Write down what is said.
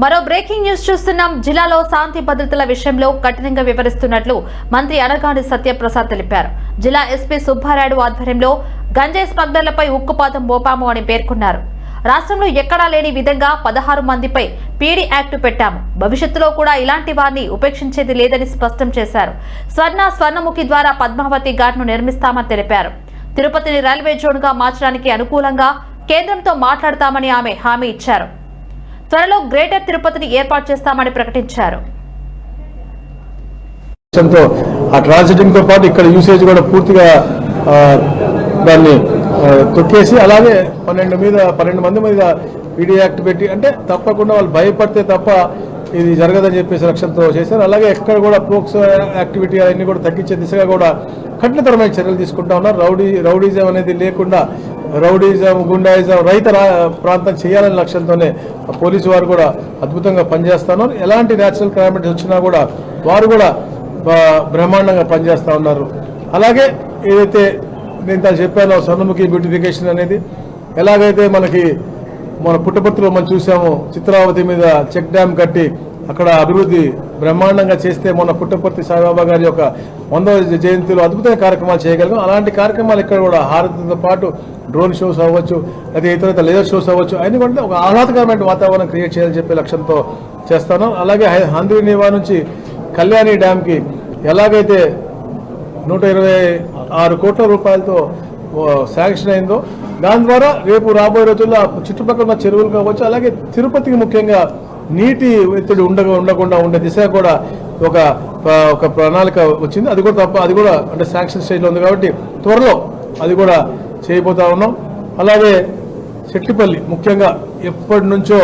మరో breaking news చూస్తున్నాం. జిల్లాలో శాంతి భద్రతల విషయంలో కఠినంగా వివరిస్తున్నట్లు మంత్రి అనగాని సత్యప్రసాద్ తెలిపారు. జిల్లా ఎస్పీ సుబ్బారాయుడు ఆధ్వర్యంలో గంజాయి స్మగ్లర్లపై ఉక్కుపాతం మోపాము అని పేర్కొన్నారు. రాష్ట్రంలో ఎక్కడా లేని విధంగా పదహారు మందిపై పీడీ యాక్టు పెట్టాము. భవిష్యత్తులో కూడా ఇలాంటి వారిని ఉపేక్షించేది లేదని స్పష్టం చేశారు. స్వర్ణ స్వర్ణముఖి ద్వారా పద్మావతి ఘాట్ను నిర్మిస్తామని తెలిపారు. తిరుపతిని రైల్వే జోన్గా మార్చడానికి అనుకూలంగా కేంద్రంతో మాట్లాడతామని ఆమె హామీ ఇచ్చారు. త్వరలో గ్రేటర్ తిరుపతిని ఏర్పాటు చేస్తామని ప్రకటించారు. ఆ తో పాటు ఇక్కడ యూసేజ్ కూడా పూర్తిగా దాన్ని తొక్కేసి అలాగే పన్నెండు మీద పన్నెండు మంది మీద వీడియో యాక్ట్ పెట్టి అంటే తప్పకుండా వాళ్ళు భయపడితే తప్ప ఇది జరగదని చెప్పేసి లక్ష్యంతో చేశారు. అలాగే ఎక్కడ కూడా పోక్సో యాక్టివిటీ అవన్నీ కూడా తగ్గించే దిశగా కూడా కఠినతరమైన చర్యలు తీసుకుంటా ఉన్నారు. రౌడీ రౌడీజం అనేది లేకుండా రౌడీజం గుండాయిజం రైత ప్రాంతం చేయాలనే లక్ష్యంతోనే పోలీసు వారు కూడా అద్భుతంగా పనిచేస్తున్నారు ఎలాంటి న్యాచురల్ క్లైమేట్స్ వచ్చినా కూడా వారు కూడా బ్రహ్మాండంగా పనిచేస్తూ ఉన్నారు. అలాగే ఏదైతే నేను ఇంత చెప్పానో సన్నముఖి బ్యూటిఫికేషన్ అనేది ఎలాగైతే మనకి మన పుట్టపర్తిలో మనం చూసాము చిత్రావతి మీద చెక్ డ్యామ్ కట్టి అక్కడ అభివృద్ధి బ్రహ్మాండంగా చేస్తే మన పుట్టపర్తి సాయిబాబా గారి యొక్క వందవ జయంతిలో అద్భుతమైన కార్యక్రమాలు చేయగలిగాం. అలాంటి కార్యక్రమాలు ఇక్కడ కూడా హారతితో పాటు డ్రోన్ షోస్ అవ్వచ్చు లేదా ఇతర లేజర్ షోస్ అవ్వచ్చు. అన్ని కూడా ఒక ఆహ్లాదకరమైన వాతావరణం క్రియేట్ చేయాలని చెప్పే లక్ష్యంతో చేస్తాను. అలాగే హంద్రి నివా నుంచి కళ్యాణి డ్యామ్కి ఎలాగైతే నూట ఇరవై ఆరు కోట్ల రూపాయలతో శాంక్షన్ అయిందో దాని ద్వారా రేపు రాబోయే రోజుల్లో చుట్టుపక్కల ఉన్న చెరువులు కావచ్చు అలాగే తిరుపతికి ముఖ్యంగా నీటి ఎత్తుడి ఉండగా ఉండకుండా ఉండే దిశగా కూడా ఒక ఒక ప్రణాళిక వచ్చింది. అది కూడా తప్ప అది కూడా అంటే శాంక్షన్ స్టేజ్లో ఉంది కాబట్టి త్వరలో అది కూడా చేయబోతా ఉన్నాం. అలాగే చెట్టిపల్లి ముఖ్యంగా ఎప్పటి నుంచో